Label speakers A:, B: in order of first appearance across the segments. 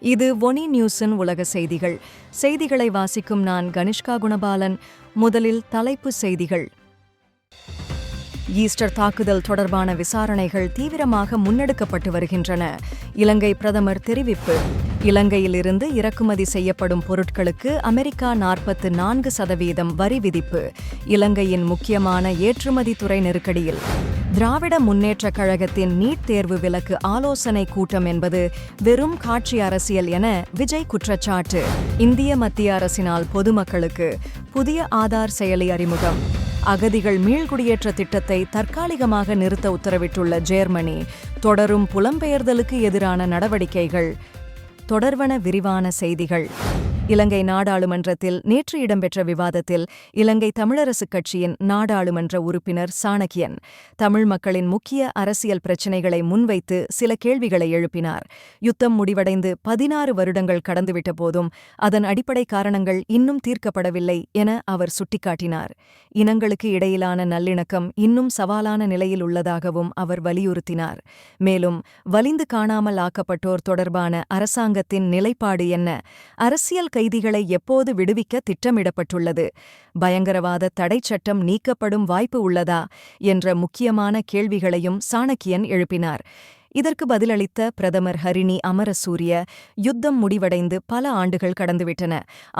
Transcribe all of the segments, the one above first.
A: இது ஒனி நியூஸின் உலக செய்திகள். செய்திகளை வாசிக்கும் நான் கனிஷ்கா குணபாலன். முதலில் தலைப்பு செய்திகள். ஈஸ்டர் தாக்குதல் தொடர்பான விசாரணைகள் தீவிரமாக முன்னெடுக்கப்பட்டு வருகின்றன. இலங்கை பிரதமர் தெரிவிப்பு. இலங்கையிலிருந்து இறக்குமதி செய்யப்படும் பொருட்களுக்கு அமெரிக்கா நாற்பத்து நான்கு சதவீதம் வரி விதிப்பு. இலங்கையின் முக்கியமான ஏற்றுமதி துறை நெருக்கடியில். திராவிட முன்னேற்றக் கழகத்தின் நீட் தேர்வு விலக்கு ஆலோசனை கூட்டம் என்பது வெறும் காட்சி அரசியல் என விஜய் குற்றச்சாட்டு. இந்திய மத்திய அரசினால் பொதுமக்களுக்கு புதிய ஆதார் செயலி அறிமுகம். அகதிகள் மீள்குடியேற்ற திட்டத்தை தற்காலிகமாக நிறுத்த உத்தரவிட்டுள்ள ஜேர்மனி தொடரும் புலம்பெயர்தலுக்கு எதிரான நடவடிக்கைகள் தொடர்வன விரிவான செய்திகள். இலங்கை நாடாளுமன்றத்தில் நேற்று இடம்பெற்ற விவாதத்தில் இலங்கை தமிழரசுக் கட்சியின் நாடாளுமன்ற உறுப்பினர் சாணக்கியன். தமிழ் மக்களின் முக்கிய அரசியல் பிரச்சினைகளை முன்வைத்து சில கேள்விகளை எழுப்பினார். யுத்தம் முடிவடைந்து பதினாறு வருடங்கள் கடந்துவிட்ட போதும் அதன் அடிப்படை காரணங்கள் இன்னும் தீர்க்கப்படவில்லை என அவர் சுட்டிக்காட்டினார். இனங்களுக்கு இடையிலான நல்லிணக்கம் இன்னும் சவாலான நிலையில் உள்ளதாகவும் அவர் வலியுறுத்தினார். மேலும் வலிந்து காணாமல் ஆக்கப்பட்டோர் தொடர்பான அரசாங்கத்தின் நிலைப்பாடு என்ன? அரசியல் கைதிகளை எப்போது விடுவிக்க திட்டமிடப்பட்டுள்ளது? பயங்கரவாத தடைச் சட்டம் நீக்கப்படும் வாய்ப்பு உள்ளதா? என்ற முக்கியமான கேள்விகளையும் சாணக்கியன் எழுப்பினார். இதற்கு பதிலளித்த பிரதமர் ஹரிணி அமரசூரிய யுத்தம் முடிவடைந்து பல ஆண்டுகள் கடந்துவிட்டன.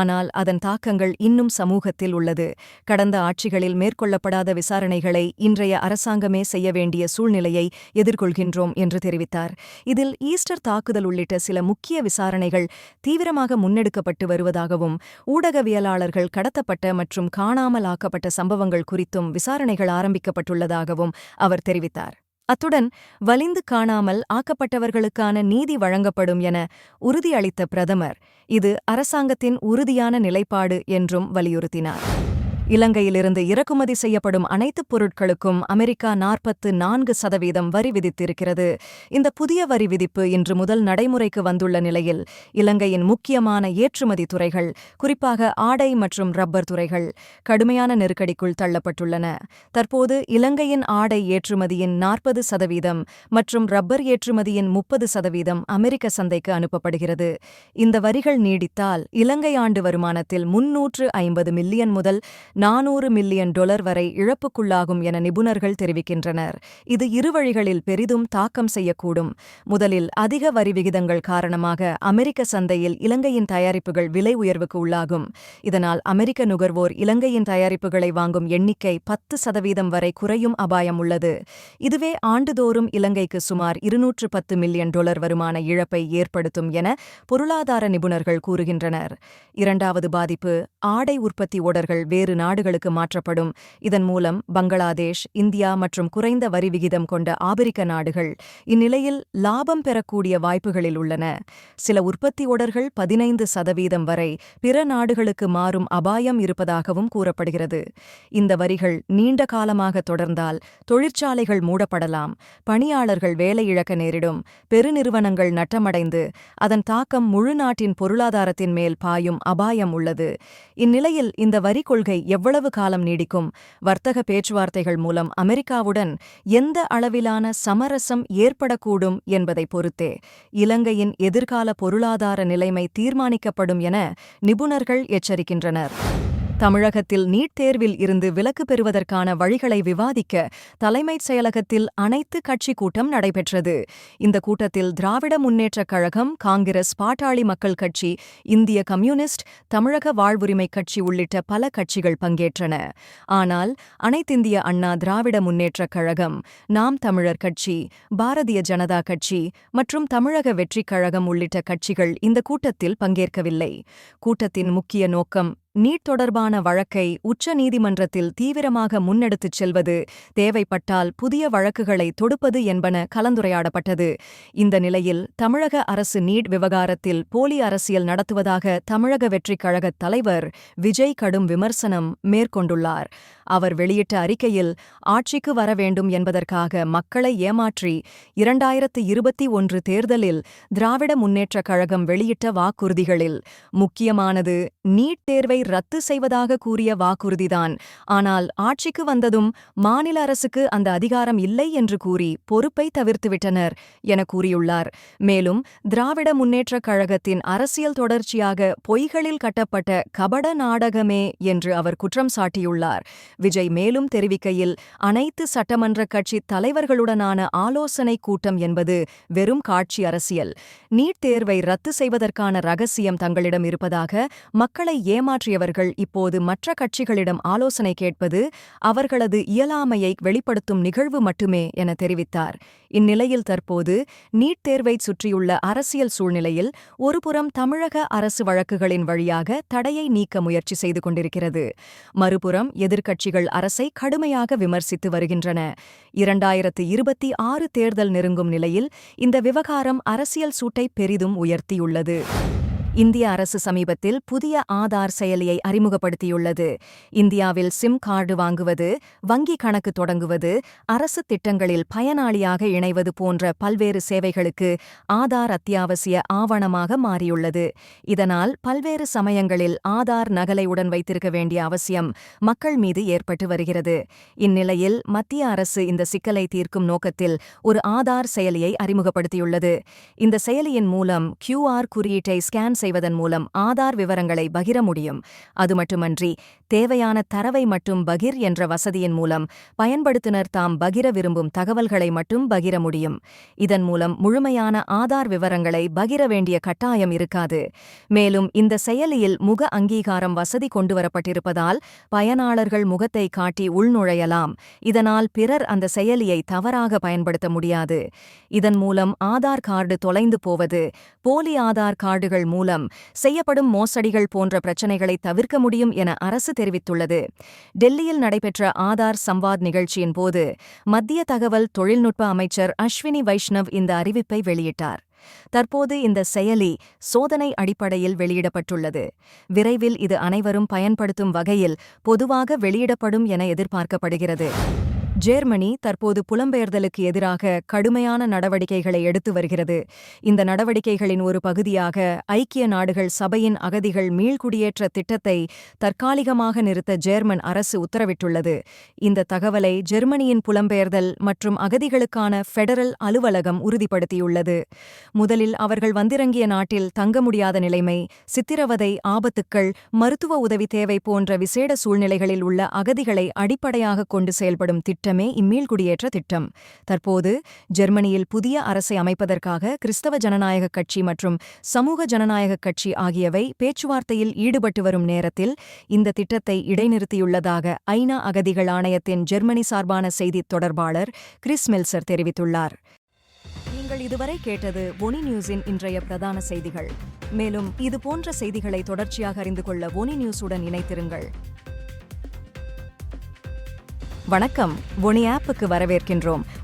A: ஆனால் அதன் தாக்கங்கள் இன்னும் சமூகத்தில் உள்ளது. கடந்த ஆட்சிகளில் மேற்கொள்ளப்படாத விசாரணைகளை இன்றைய அரசாங்கமே செய்ய வேண்டிய சூழ்நிலையை எதிர்கொள்கின்றோம் என்று தெரிவித்தார். இதில் ஈஸ்டர் தாக்குதல் உள்ளிட்ட சில முக்கிய விசாரணைகள் தீவிரமாக முன்னெடுக்கப்பட்டு வருவதாகவும் ஊடகவியலாளர்கள் கடத்தப்பட்ட மற்றும் காணாமலாக்கப்பட்ட சம்பவங்கள் குறித்தும் விசாரணைகள் ஆரம்பிக்கப்பட்டுள்ளதாகவும் அவர் தெரிவித்தார். அத்துடன் வலிந்து காணாமல் ஆக்கப்பட்டவர்களுக்கான நீதி வழங்கப்படும் என உறுதியளித்த பிரதமர் இது அரசாங்கத்தின் உறுதியான நிலைப்பாடு என்றும் வலியுறுத்தினார். இலங்கையிலிருந்து இறக்குமதி செய்யப்படும் அனைத்து பொருட்களுக்கும் அமெரிக்கா நாற்பத்து நான்கு சதவீதம் வரி விதித்திருக்கிறது. இந்த புதிய வரி விதிப்பு இன்று முதல் நடைமுறைக்கு வந்துள்ள நிலையில் இலங்கையின் முக்கியமான ஏற்றுமதி துறைகள் குறிப்பாக ஆடை மற்றும் ரப்பர் துறைகள் கடுமையான நெருக்கடிக்குள் தள்ளப்பட்டுள்ளன. தற்போது இலங்கையின் ஆடை ஏற்றுமதியின் நாற்பது சதவீதம் மற்றும் ரப்பர் ஏற்றுமதியின் முப்பது சதவீதம் அமெரிக்க சந்தைக்கு அனுப்பப்படுகிறது. இந்த வரிகள் நீடித்தால் இலங்கை ஆண்டு வருமானத்தில் முன்னூற்று ஐம்பது மில்லியன் முதல் நானூறு மில்லியன் டொலர் வரை இழப்புக்குள்ளாகும் என நிபுணர்கள் தெரிவிக்கின்றனர். இது இரு வழிகளில் பெரிதும் தாக்கம் செய்யக்கூடும். முதலில் அதிக வரி விகிதங்கள் காரணமாக அமெரிக்க சந்தையில் இலங்கையின் தயாரிப்புகள் விலை உயர்வுக்கு உள்ளாகும். இதனால் அமெரிக்க நுகர்வோர் இலங்கையின் தயாரிப்புகளை வாங்கும் எண்ணிக்கை பத்து சதவீதம் வரை குறையும் அபாயம் உள்ளது. இதுவே ஆண்டுதோறும் இலங்கைக்கு சுமார் இருநூற்று பத்து மில்லியன் டாலர் வருமான இழப்பை ஏற்படுத்தும் என பொருளாதார நிபுணர்கள் கூறுகின்றனர். இரண்டாவது பாதிப்பு ஆடை உற்பத்தி ஓடர்கள் வேறு நாடுகளுக்கு மாற்றப்படும். இதன் மூலம் பங்களாதேஷ் இந்தியா மற்றும் குறைந்த வரி விகிதம் கொண்ட ஆபிரிக்க நாடுகள் இந்நிலையில் லாபம் பெறக்கூடிய வாய்ப்புகளில் உள்ளன. சில உற்பத்தி ஓடர்கள் பதினைந்து சதவீதம் வரை பிற நாடுகளுக்கு மாறும் அபாயம் இருப்பதாகவும் கூறப்படுகிறது. இந்த வரிகள் நீண்ட காலமாக தொடர்ந்தால் தொழிற்சாலைகள் மூடப்படலாம் பணியாளர்கள் வேலை இழக்க நேரிடும் பெருநிறுவனங்கள் நட்டமடைந்து அதன் தாக்கம் முழு நாட்டின் பொருளாதாரத்தின் மேல் பாயும் அபாயம் உள்ளது. இந்நிலையில் இந்த வரி கொள்கை எவ்வளவு காலம் நீடிக்கும்? வர்த்தக பேச்சுவார்த்தைகள் மூலம் அமெரிக்காவுடன் எந்த அளவிலான சமரசம் ஏற்படக்கூடும் என்பதை பொறுத்தே இலங்கையின் எதிர்கால பொருளாதார நிலைமை தீர்மானிக்கப்படும் என நிபுணர்கள் எச்சரிக்கின்றனர். தமிழகத்தில் நீட் தேர்வில் இருந்து விலக்கு பெறுவதற்கான வழிகளை விவாதிக்க தலைமைச் செயலகத்தில் அனைத்து கட்சி கூட்டம் நடைபெற்றது. இந்த கூட்டத்தில் திராவிட முன்னேற்றக் கழகம் காங்கிரஸ் பாட்டாளி மக்கள் கட்சி இந்திய கம்யூனிஸ்ட் தமிழக வாழ்வுரிமை கட்சி உள்ளிட்ட பல கட்சிகள் பங்கேற்றன. ஆனால் அனைத்திந்திய அண்ணா திராவிட முன்னேற்றக் கழகம் நாம் தமிழர் கட்சி பாரதிய ஜனதா கட்சி மற்றும் தமிழக வெற்றிக் கழகம் உள்ளிட்ட கட்சிகள் இந்த கூட்டத்தில் பங்கேற்கவில்லை. கூட்டத்தின் முக்கிய நோக்கம் நீட் தொடர்பான வழக்கை உச்ச நீதிமன்றத்தில் தீவிரமாக முன்னெடுத்துச் செல்வது தேவைப்பட்டால் புதிய வழக்குகளை தொடுப்பது என்பன கலந்துரையாடப்பட்டது. இந்த நிலையில் தமிழக அரசு நீட் விவகாரத்தில் போலி அரசியல் நடத்துவதாக தமிழக வெற்றிக் கழகத் தலைவர் விஜய் கடும் விமர்சனம் மேற்கொண்டுள்ளார். அவர் வெளியிட்ட அறிக்கையில் ஆட்சிக்கு வர வேண்டும் என்பதற்காக மக்களை ஏமாற்றி இரண்டாயிரத்து இருபத்தி ஒன்று தேர்தலில் திராவிட முன்னேற்றக் கழகம் வெளியிட்ட வாக்குறுதிகளில் முக்கியமானது நீட் தேர்வை ரத்து செய்வதாக கூறிய வாக்குறுதிதான். ஆனால் ஆட்சிக்கு வந்ததும் மாநில அரசுக்கு அந்த அதிகாரம் இல்லை என்று கூறி பொறுப்பை தவிர்த்துவிட்டனர் என கூறியுள்ளார். மேலும் திராவிட முன்னேற்றக் கழகத்தின் அரசியல் தொடர்ச்சியாக பொய்களில் கட்டப்பட்ட கபட நாடகமே என்று அவர் குற்றம் சாட்டியுள்ளார். விஜய் மேலும் தெரிவிக்கையில் அனைத்து சட்டமன்ற கட்சி தலைவர்களுடனான ஆலோசனை கூட்டம் என்பது வெறும் காட்சி அரசியல். நீட் தேர்வை ரத்து செய்வதற்கான ரகசியம் தங்களிடம் இருப்பதாக மக்களை ஏமாற்றி ஏமாற்றியவர்கள் இப்போது மற்ற கட்சிகளிடம் ஆலோசனை கேட்பது அவர்களது இயலாமையை வெளிப்படுத்தும் நிகழ்வு மட்டுமே என தெரிவித்தார். இந்நிலையில் தற்போது நீட் தேர்வைச் சுற்றியுள்ள அரசியல் சூழ்நிலையில் ஒருபுறம் தமிழக அரசு வழக்குகளின் வழியாக தடையை நீக்க முயற்சி செய்து கொண்டிருக்கிறது. மறுபுறம் எதிர்க்கட்சிகள் அரசை கடுமையாக விமர்சித்து வருகின்றன. இரண்டாயிரத்து இருபத்தி ஆறு தேர்தல் நெருங்கும் நிலையில் இந்த விவகாரம் அரசியல் சூட்டை பெரிதும் உயர்த்தியுள்ளது. இந்திய அரசு சமீபத்தில் புதிய ஆதார் செயலியை அறிமுகப்படுத்தியுள்ளது. இந்தியாவில் சிம் கார்டு வாங்குவது வங்கி கணக்கு தொடங்குவது அரசு திட்டங்களில் பயனாளியாக இணைவது போன்ற பல்வேறு சேவைகளுக்கு ஆதார் அத்தியாவசிய ஆவணமாக மாறியுள்ளது. இதனால் பல்வேறு சமயங்களில் ஆதார் நகலை உடன் வைத்திருக்க வேண்டிய அவசியம் மக்கள் மீது ஏற்பட்டு வருகிறது. இந்நிலையில் மத்திய அரசு இந்த சிக்கலை தீர்க்கும் நோக்கத்தில் ஒரு ஆதார் செயலியை அறிமுகப்படுத்தியுள்ளது. இந்த செயலியின் மூலம் கியூஆர் குறியீட்டை ஸ்கேன் செய்வதன் மூலம் ஆதார் விவரங்களை பகிர முடியும். அது மட்டுமன்றி தேவையான தரவை மட்டும் பகிர் என்ற வசதியின் மூலம் பயன்படுத்தினர் தாம் பகிர விரும்பும் தகவல்களை மட்டும் பகிர முடியும். இதன் மூலம் முழுமையான ஆதார் விவரங்களை பகிர வேண்டிய கட்டாயம் இருக்காது. மேலும் இந்த செயலியில் முக அங்கீகாரம் வசதி கொண்டுவரப்பட்டிருப்பதால் பயனாளர்கள் முகத்தை காட்டி உள்நுழையலாம். இதனால் பிறர் அந்த செயலியை தவறாக பயன்படுத்த முடியாது. இதன் மூலம் ஆதார் கார்டு தொலைந்து போவது போலி ஆதார் கார்டுகள் மூலம் செய்யப்படும் மோசடிகள் போன்ற பிரச்சினைகளை தவிர்க்க முடியும் என அரசு தெரிவித்துள்ளது. டெல்லியில் நடைபெற்ற ஆதார் சம்வாத் நிகழ்ச்சியின் போது மத்திய தகவல் தொழில்நுட்ப அமைச்சர் அஸ்வினி வைஷ்ணவ் இந்த அறிவிப்பை வெளியிட்டார். தற்போது இந்த செயலி சோதனை அடிப்படையில் வெளியிடப்பட்டுள்ளது. விரைவில் இது அனைவரும் பயன்படுத்தும் வகையில் பொதுவாக வெளியிடப்படும் என எதிர்பார்க்கப்படுகிறது. ஜேர்மனி தற்போது புலம்பெயர்தலுக்கு எதிராக கடுமையான நடவடிக்கைகளை எடுத்து வருகிறது. இந்த நடவடிக்கைகளின் ஒரு பகுதியாக ஐக்கிய நாடுகள் சபையின் அகதிகள் மீள்குடியேற்ற திட்டத்தை தற்காலிகமாக நிறுத்த ஜேர்மன் அரசு உத்தரவிட்டுள்ளது. இந்த தகவலை ஜெர்மனியின் புலம்பெயர்தல் மற்றும் அகதிகளுக்கான ஃபெடரல் அலுவலகம் உறுதிப்படுத்தியுள்ளது. முதலில் அவர்கள் வந்திறங்கிய நாட்டில் தங்க முடியாத நிலைமை சித்திரவதை ஆபத்துக்கள் மருத்துவ உதவி தேவை போன்ற விசேட சூழ்நிலைகளில் உள்ள அகதிகளை அடிப்படையாக கொண்டு செயல்படும் திட்டம் திட்டமே இம்மீள்குடியேற்ற திட்டம். தற்போது ஜெர்மனியில் புதிய அரசை அமைப்பதற்காக கிறிஸ்தவ ஜனநாயக கட்சி மற்றும் சமூக ஜனநாயக கட்சி ஆகியவை பேச்சுவார்த்தையில் ஈடுபட்டு வரும் நேரத்தில் இந்த திட்டத்தை இடைநிறுத்தியுள்ளதாக ஐநா அகதிகள் ஆணையத்தின் ஜெர்மனி சார்பான செய்தித் தொடர்பாளர் கிறிஸ் மெல்சர் தெரிவித்துள்ளார். நீங்கள் இதுவரை கேட்டது ஒனி நியூஸின் இன்றைய பிரதான செய்திகள். மேலும் இது போன்ற செய்திகளை தொடர்ச்சியாக அறிந்து கொள்ள ஒனி நியூஸுடன் இணைத்திருங்கள் வணக்கம். ஒனி ஆப்புக்கு வரவேற்கின்றோம்.